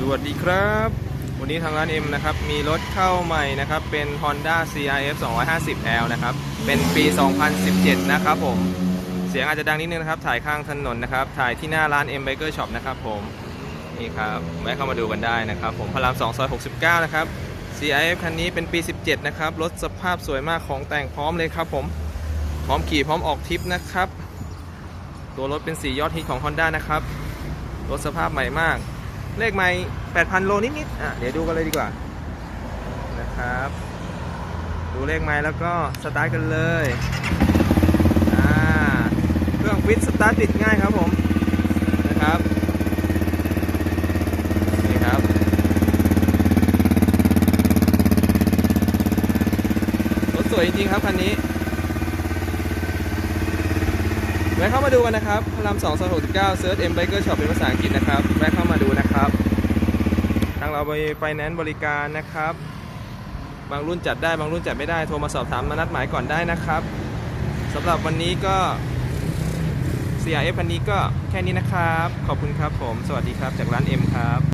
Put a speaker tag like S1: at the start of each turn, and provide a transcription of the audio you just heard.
S1: สวัสดีครับ วันนี้ทางร้าน M นะครับ มีรถเข้าใหม่นะครับ เป็น Honda CRF 250L นะครับ เป็นปี 2017 นะครับผม เสียงอาจจะดังนิดนึงนะครับ ถ่ายข้างถนนนะครับ ถ่ายที่หน้าร้าน M Biker Shop นะครับผม นี่ครับแวะเข้ามาดูกันได้นะครับ ผมพระราม2ซอย 69 นะครับ CRF คันนี้เป็นปี 17 นะครับ รถสภาพสวยมากของแต่งพร้อมเลยครับผม พร้อมขี่พร้อมออกทริปนะครับ ตัวรถเป็นสียอดฮิตของ Honda นะครับ รถสภาพใหม่มาก เลขไม่ 8,000 โลนิดๆอะเดี๋ยวดูกันเลยดีกว่านะครับ ดูเลขไม้แล้วก็สตาร์ทกันเลยอ่าเครื่องฟิตสตาร์ทติดง่ายครับผมนะครับนี่ครับรถสวยจริงๆครับคันนี้แวะเข้ามาดูกันนะครับ พระราม2ซอย69เซิร์ช M Biker Shop เป็นภาษาอังกฤษนะครับ แวะเข้ามาดูนะครับ ทาง เราไปไฟแนนซ์บริการนะครับ บางรุ่นจัดได้บางรุ่นจัดไม่ได้โทรมาสอบถามมานัดหมายก่อนได้นะครับสำหรับวันนี้ก็ CRF คันนี้ก็แค่นี้นะครับ ขอบคุณครับผม สวัสดีครับจากร้าน M ครับ